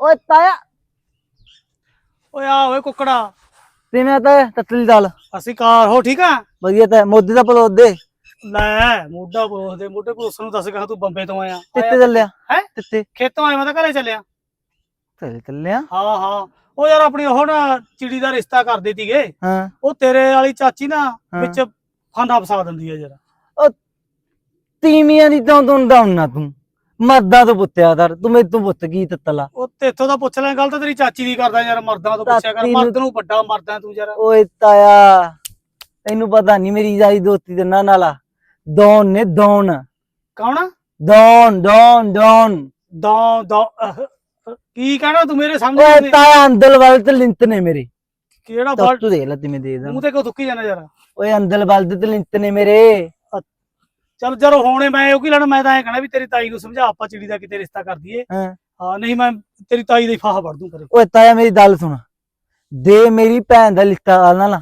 ਓਏ ਤਾਇਆ। ਓਏ ਆ ਓਏ ਕੁੱਕੜਾ। ਕਿਵੇਂ ਤਾਂ ਤਤਲੀ ਦਾਲ? ਅਸੀਂ ਕਾਰ ਹੋ ਠੀਕ ਆ? ਵਧੀਆ ਤਾਂ ਮੋਦੀ ਦਾ ਪਲੋਦ ਦੇ। ਲੈ ਮੋਢਾ ਪਰੋਸ ਦੇ ਮੋਢੇ ਪਰੋਸ ਨੂੰ ਦੱਸ ਕਹਾਂ ਤੂੰ ਬੰਬੇ ਤੋਂ ਆਇਆ। ਤਿੱਤੇ ਚੱਲਿਆ? ਹੈਂ? ਤਿੱਤੇ ਖੇਤੋਂ ਆਇਆ ਮੈਂ ਤਾਂ ਘਰੇ ਚੱਲਿਆ। ਚੱਲ ਚੱਲਿਆ? ਹਾਂ ਹਾਂ। ਉਹ ਯਾਰ ਆਪਣੀ ਉਹ ਨਾ ਚਿੜੀ ਦਾ ਰਿਸ਼ਤਾ ਕਰ ਦਿੱਤੀ ਤੀਗੇ। ਹਾਂ। ਉਹ ਤੇਰੇ ਵਾਲੀ ਚਾਚੀ ਨਾ। ਵਿੱਚ ਫਾਂਦਾ ਫਸਾ ਦਿੰਦੀ ਆ ਯਾਰ। ਤੀਵੀਆਂ ਦੀ ਤਾਂ ਤੂੰ ਡਾਉਣਾ ਤੂੰ। ਮਰਦਾਂ ਤੋਂ ਪੁੱਤਿਆ ਦਰ ਤੂੰ ਤੋਂ ਪੁੱਤ ਕੀ ਤੱਤਲਾ? ਉਹ ਤੇਥੋਂ ਦਾ ਪੁੱਛ ਲੈ ਗੱਲ ਤਾਂ ਤੇਰੀ ਚਾਚੀ ਦੀ ਕਰਦਾ ਯਾਰ ਮਰਦਾਂ ਤੋਂ ਪੁੱਛਿਆ ਕਰ ਮਰਦ ਨੂੰ ਵੱਡਾ ਮਰਦਾ ਤੂੰ ਯਾਰ। ਓਏ ਤਾਇਆ ਤੈਨੂੰ ਪਤਾ ਨਹੀਂ ਮੇਰੀ ਯਾਰੀ ਦੋਸਤੀ ਦੇ ਨਾਂ ਨਾਲਾ ਦੌਨ ਨੇ ਦੌਨ। ਕੌਣ? ਦੌਨ ਦੌਨ ਦੌਨ। ਦੌ ਦੌ ਕੀ ਕਹਿਣਾ ਤੂੰ ਮੇਰੇ ਸਾਹਮਣੇ ਓਏ ਤਾਇਆ ਅੰਦਲ ਵਾਲ ਤੇ ਲਿੰਤ ਨੇ ਮੇਰੇ। ਕਿਹੜਾ ਬਲ ਤੂੰ ਦੇਖ ਲੈ ਤੇ ਮੈਂ ਦੇ ਦਾਂ। ਮੂੰਹ ਤੇ ਕਿਉਂ ਥੁੱਕੀ ਜਾਣਾ ਯਾਰ? ਓਏ ਅੰਦਲ ਵਾਲ ਤੇ ਲਿੰਤ ਨੇ ਮੇਰੇ। ਚੱਲ ਜਦ ਹੋਣੇ ਮੈਂ ਉਹ ਕੀ ਲੈਣਾ ਮੈਂ ਤਾਂ ਐ ਕਹਿਣਾ ਵੀ ਤੇਰੀ ਤਾਈ ਨੂੰ ਸਮਝਾ ਆਪਾਂ ਚਿੜੀ ਦਾ ਕਿਤੇ ਰਿਸ਼ਤਾ ਕਰ ਦਈਏ। ਹਾਂ। ਹਾਂ ਨਹੀਂ ਮੈਂ ਤੇਰੀ ਤਾਈ ਦੀ ਫਾਹ ਵੜ ਦੂੰ ਕਰੇ ਓਏ ਤਾਇਆ ਮੇਰੀ ਗੱਲ ਸੁਣ। ਦੇ ਮੇਰੀ ਭੈਣ ਦਾ ਲਿੱਤਾ ਨਾ ਨਾ।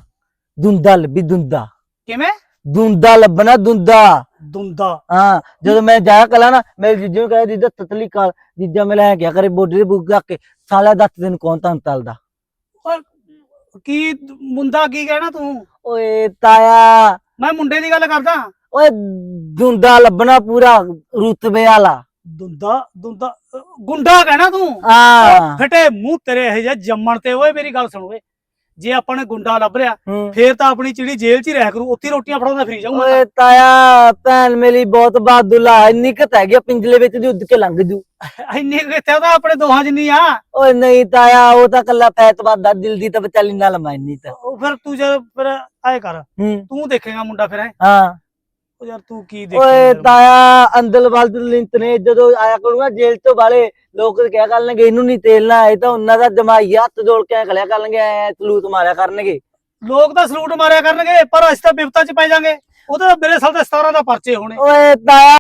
ਦੁੰਦਾ ਲੱਭੀ ਦੁੰਦਾ। ਕਿਵੇਂ? ਦੁੰਦਾ ਲੱਭਣਾ ਦੁੰਦਾ। ਦੁੰਦਾ। ਹਾਂ ਜਦੋਂ ਮੈਂ ਜਾਇਆ ਕਲਾ ਨਾ ਮੇਰੇ ਜੀਜੇ ਨੂੰ ਕਹੇ ਜੀਜਾ ਤਤਲੀ ਕਾਲ। ਜੀਜਾ ਮੈਂ ਲੈ ਗਿਆ ਕਰੇ ਬੋਡੀ ਦੇ ਬੁੱਕ ਰੱਖ ਕੇ ਸਾਲਾ ਦੱਤ ਦਿਨ ਕੌਣ ਤਾਂ ਤਲਦਾ? ਕੀ ਮੁੰਡਾ ਕੀ ਕਹਿਣਾ ਤੂੰ? ਓਏ ਤਾਇਆ। ਮੈਂ ਮੁੰਡੇ ਦੀ ਗੱਲ ਕਰਦਾ। ਓਏ ਦੁੰਦਾ ਲੱਭਣਾ ਪੂਰਾ ਰੁਤਬੇ ਵਾਲਾ। ਦੁੰਦਾ ਦੁੰਦਾ ਗੁੰਡਾ ਕਹਿਣਾ ਤੂੰ? ਹਾਂ। ਫਟੇ ਮੂੰਹ ਤੇਰੇ ਇਹ ਜਿਹਾ ਜੰਮਣ ਤੇ ਓਏ ਮੇਰੀ ਗੱਲ ਸੁਣ ਓਏ। ਜੇ ਆਪਾਂ ਨੇ ਗੁੰਡਾ ਲੱਭ ਰਿਆ। ਫੇਰ ਤਾਂ ਆਪਣੀ ਚਿੜੀ ਜੇਲ੍ਹ 'ਚ ਹੀ ਰਹਿ ਕਰੂ ਉੱਥੇ ਰੋਟੀਆਂ ਫੜਾਉਂਦਾ ਫਰੀ ਜਾਊਂਗਾ। ਓਏ ਤਾਇਆ ਭੈਣ ਮੇਰੀ ਬਹੁਤ ਬਹਾਦੁਲਾ ਇੰਨੀ ਕਤ ਹੈਗੀ ਆ, ਪਿੰਜਲੇ ਵਿੱਚ ਦੀ ਉੱਡ ਕੇ ਲੰਘ ਜੂ। ਇੰਨੀ ਕੁ ਇੱਥੇ ਤਾਂ ਆਪਣੇ ਦੋਹਾਂ ਜਿੰਨੀ ਆ। ਓਏ ਨਹੀਂ ਤਾਇਆ ਉਹ ਤਾਂ ਕੱਲਾ ਫੈਤਵਾਦ ਦਾ ਦਿਲ ਦੀ ਤਾਂ ਵਿਚਾਲੀ ਨਾਲ ਮੈਨੀ ਤਾਂ। ਉਹ ਫਿਰ ਤੂੰ ਜਦ ਫਿਰ ਆਏ ਕਰ। ਹੂੰ। ਤੂੰ ਦੇਖੇਗਾ ਮੁੰਡਾ ਫਿਰ ਹੈਂ? ਹਾਂ। ਉਹ ਯਾਰ ਤੂੰ ਕੀ ਦੇਖੇਗਾ ਓਏ ਯਾਰ? ਤਾਇਆ ਅੰਦਲ ਵਾਲ ਤੇ ਲਿੰਤ ਨੇ ਜਦੋਂ ਆਇਆ ਕਰੂਗਾ ਜੇਲ੍ਹ ਤੋਂ ਵਾਲੇ ਲੋਕ ਕਿਆ ਕਰਨਗੇ ਇਹਨੂੰ ਨਹੀਂ ਤੇਲਣਾ ਇਹ ਤਾਂ ਉਹਨਾਂ ਦਾ ਜਮਾਈ ਹੱਥ ਜੋੜ ਕੇ ਖਲਿਆ ਕਰਨਗੇ ਐ ਸਲੂਤ ਮਾਰਿਆ ਕਰਨਗੇ। ਲੋਕ ਤਾਂ ਸਲੂਟ ਮਾਰਿਆ ਕਰਨਗੇ ਪਰ ਅਸੀਂ ਤਾਂ ਬਿਪਤਾ 'ਚ ਪੈ ਜਾਾਂਗੇ। ਉਹਦੇ ਤਾਂ ਮੇਰੇ ਸਾਲ ਦੇ 17 ਦਾ ਪਰਚੇ ਹੋਣੇ। ਓਏ ਤਾਇਆ